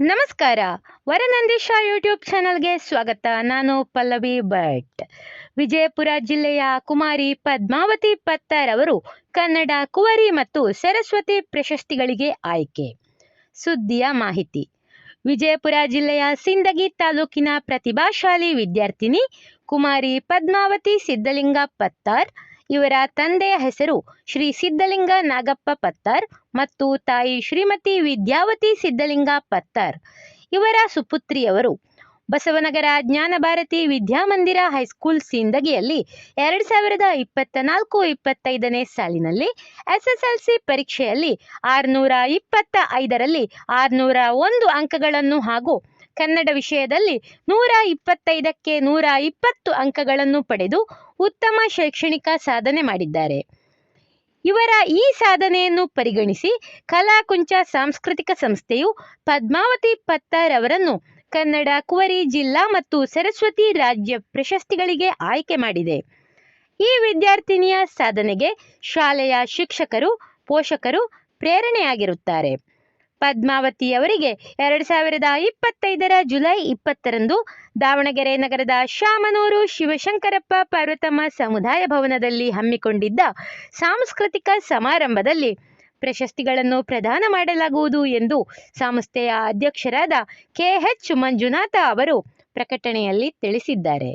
ನಮಸ್ಕಾರ. ವರನಂದೀಶ ಯೂಟ್ಯೂಬ್ ಚಾನಲ್ಗೆ ಸ್ವಾಗತ. ನಾನು ಪಲ್ಲವಿ ಭಟ್. ವಿಜಯಪುರ ಜಿಲ್ಲೆಯ ಕುಮಾರಿ ಪದ್ಮಾವತಿ ಪತ್ತಾರ್ ಅವರು ಕನ್ನಡ, ಕುವರಿ ಮತ್ತು ಸರಸ್ವತಿ ಪ್ರಶಸ್ತಿಗಳಿಗೆ ಆಯ್ಕೆ. ಸುದ್ದಿಯ ಮಾಹಿತಿ. ವಿಜಯಪುರ ಜಿಲ್ಲೆಯ ಸಿಂದಗಿ ತಾಲೂಕಿನ ಪ್ರತಿಭಾಶಾಲಿ ವಿದ್ಯಾರ್ಥಿನಿ ಕುಮಾರಿ ಪದ್ಮಾವತಿ ಸಿದ್ದಲಿಂಗ ಪತ್ತಾರ್ ಇವರ ತಂದೆಯ ಹೆಸರು ಶ್ರೀ ಸಿದ್ಧಲಿಂಗ ನಾಗಪ್ಪ ಪತ್ತಾರ್ ಮತ್ತು ತಾಯಿ ಶ್ರೀಮತಿ ವಿದ್ಯಾವತಿ ಸಿದ್ಧಲಿಂಗ ಪತ್ತಾರ್. ಇವರ ಸುಪುತ್ರಿಯವರು ಬಸವನಗರ ಜ್ಞಾನಭಾರತಿ ವಿದ್ಯಾಮಂದಿರ ಹೈಸ್ಕೂಲ್ ಸಿಂದಗಿಯಲ್ಲಿ ಎರಡು ಸಾವಿರದ ಇಪ್ಪತ್ತ ನಾಲ್ಕು ಇಪ್ಪತ್ತೈದನೇ ಸಾಲಿನಲ್ಲಿ ಎಸ್ಎಸ್ಎಲ್ಸಿ ಪರೀಕ್ಷೆಯಲ್ಲಿ ಆರುನೂರ ಇಪ್ಪತ್ತ ಐದರಲ್ಲಿ ಆರುನೂರ ಒಂದು ಅಂಕಗಳನ್ನು ಹಾಗೂ ಕನ್ನಡ ವಿಷಯದಲ್ಲಿ ನೂರ ಇಪ್ಪತ್ತೈದಕ್ಕೆ ನೂರ ಇಪ್ಪತ್ತು ಅಂಕಗಳನ್ನು ಪಡೆದು ಉತ್ತಮ ಶೈಕ್ಷಣಿಕ ಸಾಧನೆ ಮಾಡಿದ್ದಾರೆ. ಇವರ ಈ ಸಾಧನೆಯನ್ನು ಪರಿಗಣಿಸಿ ಕಲಾಕುಂಚ ಸಾಂಸ್ಕೃತಿಕ ಸಂಸ್ಥೆಯು ಪದ್ಮಾವತಿ ಪತ್ತಾರ್ ಅವರನ್ನು ಕನ್ನಡ, ಕುವರಿ ಜಿಲ್ಲಾ ಮತ್ತು ಸರಸ್ವತಿ ರಾಜ್ಯ ಪ್ರಶಸ್ತಿಗಳಿಗೆ ಆಯ್ಕೆ ಮಾಡಿದೆ. ಈ ವಿದ್ಯಾರ್ಥಿನಿಯ ಸಾಧನೆಗೆ ಶಾಲೆಯ ಶಿಕ್ಷಕರು, ಪೋಷಕರು ಪ್ರೇರಣೆಯಾಗಿರುತ್ತಾರೆ. ಪದ್ಮಾವತಿಯವರಿಗೆ ಎರಡು ಸಾವಿರದ ಇಪ್ಪತ್ತೈದರ ಜುಲೈ ಇಪ್ಪತ್ತರಂದು ದಾವಣಗೆರೆ ನಗರದ ಶಾಮನೂರು ಶಿವಶಂಕರಪ್ಪ ಪಾರ್ವತಮ್ಮ ಸಮುದಾಯ ಭವನದಲ್ಲಿ ಹಮ್ಮಿಕೊಂಡಿದ್ದ ಸಾಂಸ್ಕೃತಿಕ ಸಮಾರಂಭದಲ್ಲಿ ಪ್ರಶಸ್ತಿಗಳನ್ನು ಪ್ರದಾನ ಮಾಡಲಾಗುವುದು ಎಂದು ಸಂಸ್ಥೆಯ ಅಧ್ಯಕ್ಷರಾದ ಕೆಎಚ್ ಮಂಜುನಾಥ ಅವರು ಪ್ರಕಟಣೆಯಲ್ಲಿ ತಿಳಿಸಿದ್ದಾರೆ.